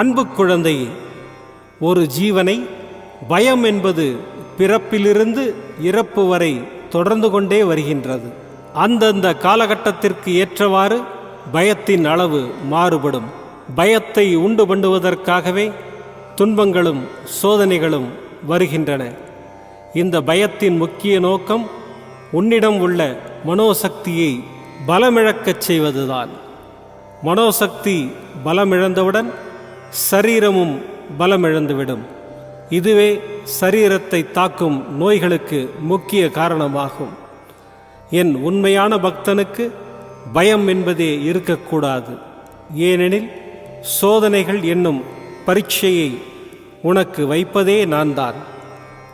அன்பு குழந்தை ஒரு ஜீவனை பயம் என்பது பிறப்பிலிருந்து இறப்பு வரை தொடர்ந்து கொண்டே வருகின்றது. அந்தந்த காலகட்டத்திற்கு ஏற்றவாறு பயத்தின் அளவு மாறுபடும். பயத்தை உண்டு பண்ணுவதற்காகவே துன்பங்களும் சோதனைகளும் வருகின்றன. இந்த பயத்தின் முக்கிய நோக்கம் உன்னிடம் உள்ள மனோசக்தியை பலமிழக்கச் செய்வதுதான். மனோசக்தி பலமிழந்தவுடன் சரீரமும் பலமிழந்துவிடும். இதுவே சரீரத்தை தாக்கும் நோய்களுக்கு முக்கிய காரணமாகும். என் உண்மையான பக்தனுக்கு பயம் என்பதே இருக்கக்கூடாது. ஏனெனில் சோதனைகள் என்னும் பரீட்சையை உனக்கு வைப்பதே நான் தான்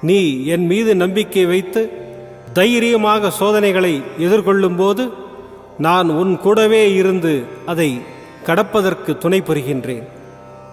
நீ என் மீது நம்பிக்கை வைத்து தைரியமாக சோதனைகளை எதிர்கொள்ளும்போது நான் உன் கூடவே இருந்து அதை கடப்பதற்கு துணை புரிகின்றேன்.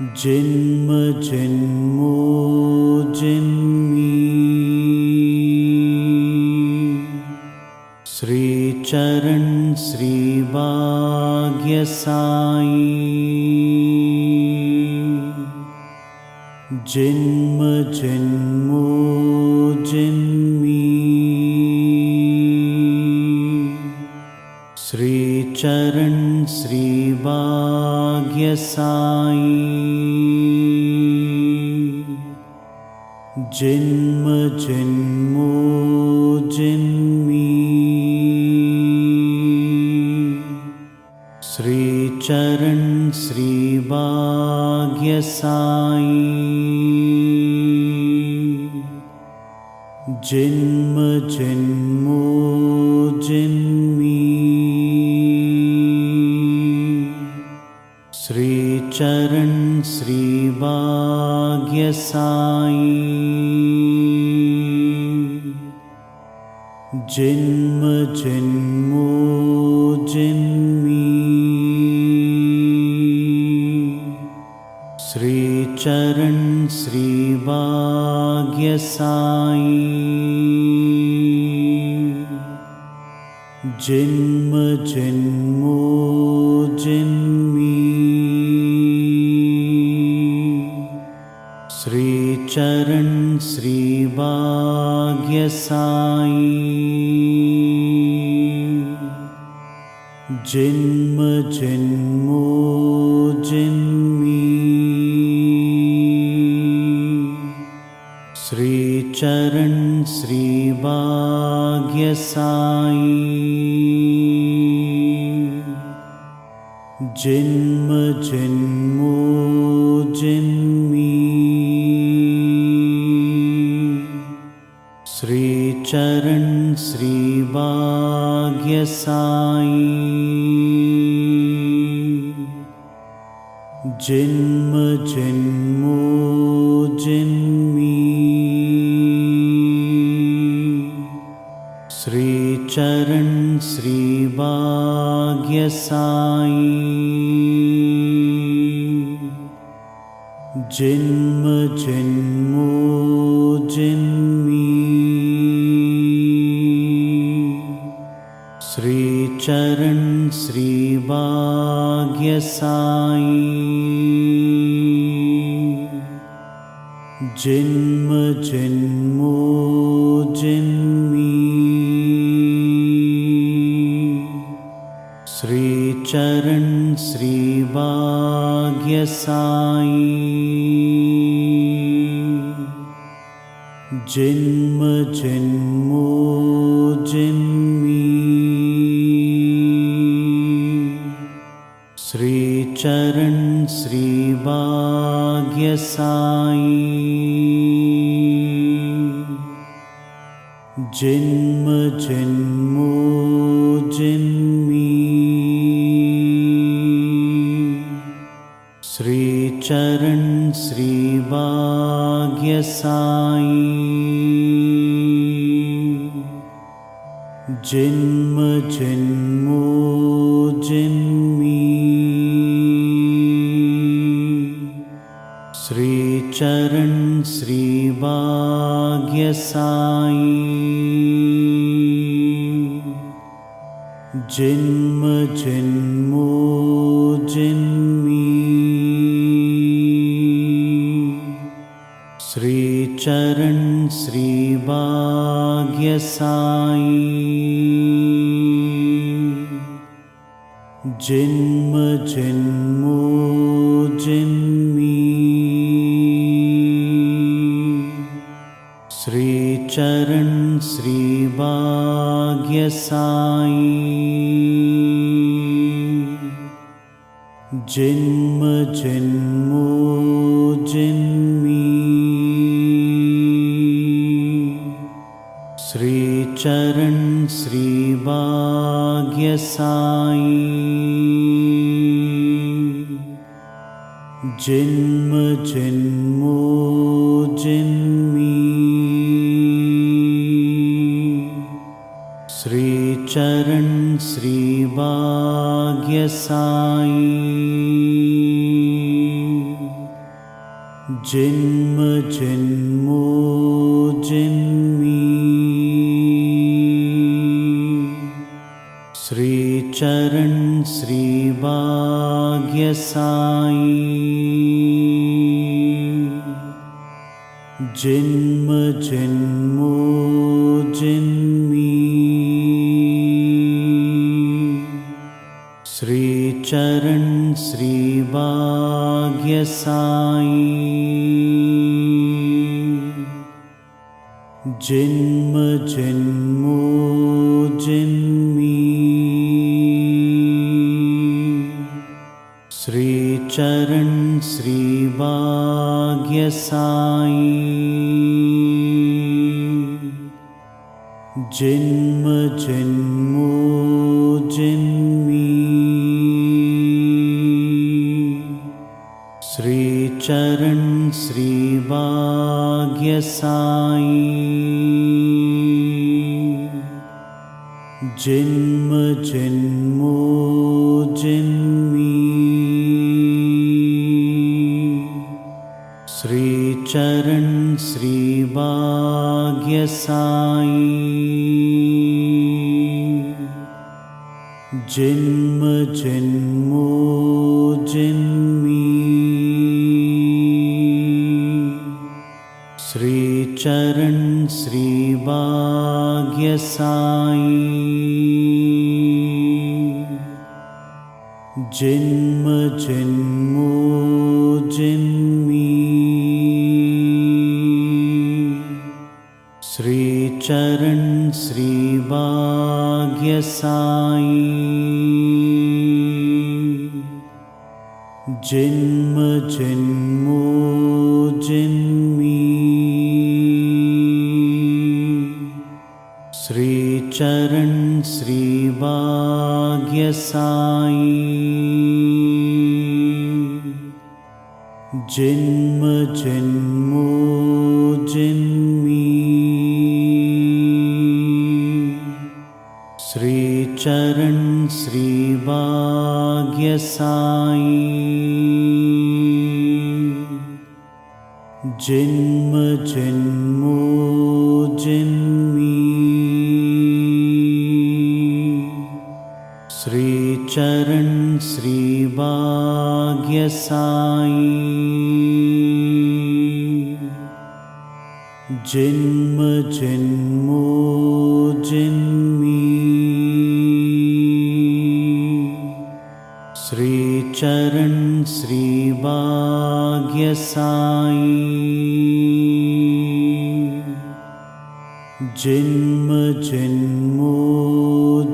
जन्म जन्मो जन्मी। श्रीचरण श्रीबाग जन्म जन्मो जन्मी। श्रीचरण श्रीभाग्यसाई जन्म जन्मो जन्मी। श्रीचरण श्रीभाग्यसाई। जन्म जन्मो जन्मी। श्रीचरण श्रीभाग्यसाई जन्म जन्मो जन्मी। श्रीचरण श्रीभाग्यसाई। जन्म जन्मो जन्मी जन्म जन्मो जन्मी। श्रीचरण श्रीभाग्यसाई। जन्म जन्मो जन्मी। श्रीचरण श्रीभाग्यसाई जन्म जन्मो जन्मी। श्रीचरण श्रीभाग्यसाई। जन्म जन्मो जन्म जन्मो जन्मी। श्रीचरण श्रीभाग्यसाई। जन्म जन्मो जन्मी। श्रीचरण श्रीभाग्यसाई जन्म जन्मो जन्मी। श्रीचरण श्रीभाग्यसाई जन्म जन्मो जन्मी। श्रीचरण श्रीभाग्यसाई जन्म जन्मो जन्मी। श्रीचरण श्रीभाग्यसाई जन्म जन्मो शरण श्री साई जिन्म जिन्मो जिन्मी। श्रीचरण श्री साई जिन्म जिन्म श्रीचरण श्रीभाग्यसाई। जन्म जन्मो जन्मी। श्रीचरण श्रीभाग्यसाई। साई जन्म जन्मो श्रीचरण श्रीभाग्य साई जन्म जन्मो जन्मी। श्रीचरण श्रीभाग्य साई जन्मो जन्मी साई। जन्म जन्मो जन्मी। श्रीचरण श्रीभाग्य साई। जन्म जन्मो जन्मी चरण श्री वा याई जिन्म। जिन्नमो जिन्नी श्रीचरश्री वा साई जिन्म जिन्म चरण श्रीवाग्यसाई जिन्म जिन्नमो जिन्नी श्रीचरश्री वा यसाई जिम्म जन्म जन्मो जन्मी। श्रीचरण श्रीभाग्य साई जन्म जन्मो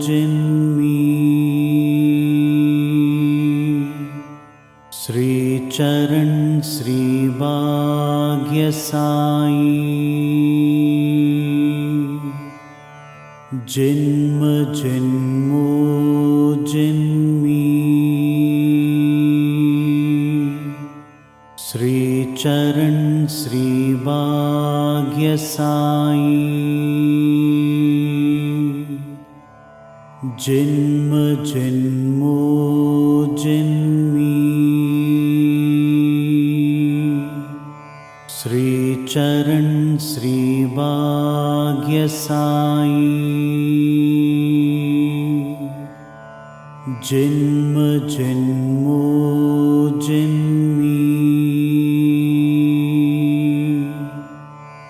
जन्मी। श्रीचरण श्रीभाग्य जन्म जन्मो जन्मी। श्रीचरण श्रीभाग्य साई जन्म जन्मो। श्रीचरण श्रीभाग्य जन्म जन्मो जन्मी।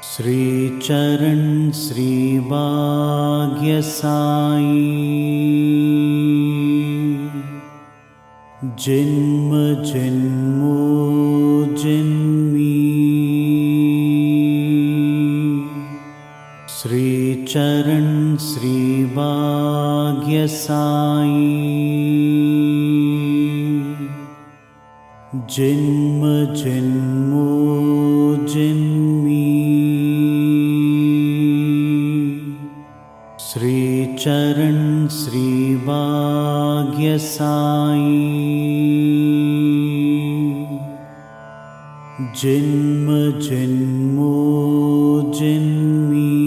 श्रीचरण श्रीभाग्य साई जन्म जन्मो जन्मी। श्रीचरण श्रीभाग्य जन्म जन्मो जन्मी। श्रीचरण साई जन्म जन्मो जन्मी।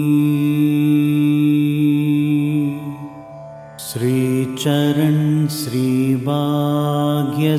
श्रीचरण श्रीभाग्य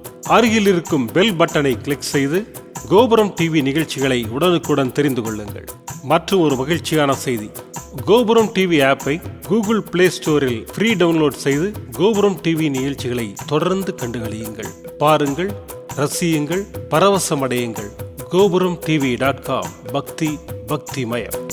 அருகில் இருக்கும் பெல் பட்டனை கிளிக் செய்து கோபுரம் டிவி நிகழ்ச்சிகளை உடனுக்குடன் தெரிந்து கொள்ளுங்கள். மற்றும் ஒரு மகிழ்ச்சியான செய்தி. கோபுரம் டிவி ஆப்பை கூகுள் பிளே ஸ்டோரில் ஃப்ரீ டவுன்லோட் செய்து கோபுரம் டிவி நிகழ்ச்சிகளை தொடர்ந்து கண்டுகளியுங்கள். பாருங்கள் ரசியுங்கள் பரவசமடையுங்கள். கோபுரம் டிவி டாட் காம் பக்தி பக்திமயம்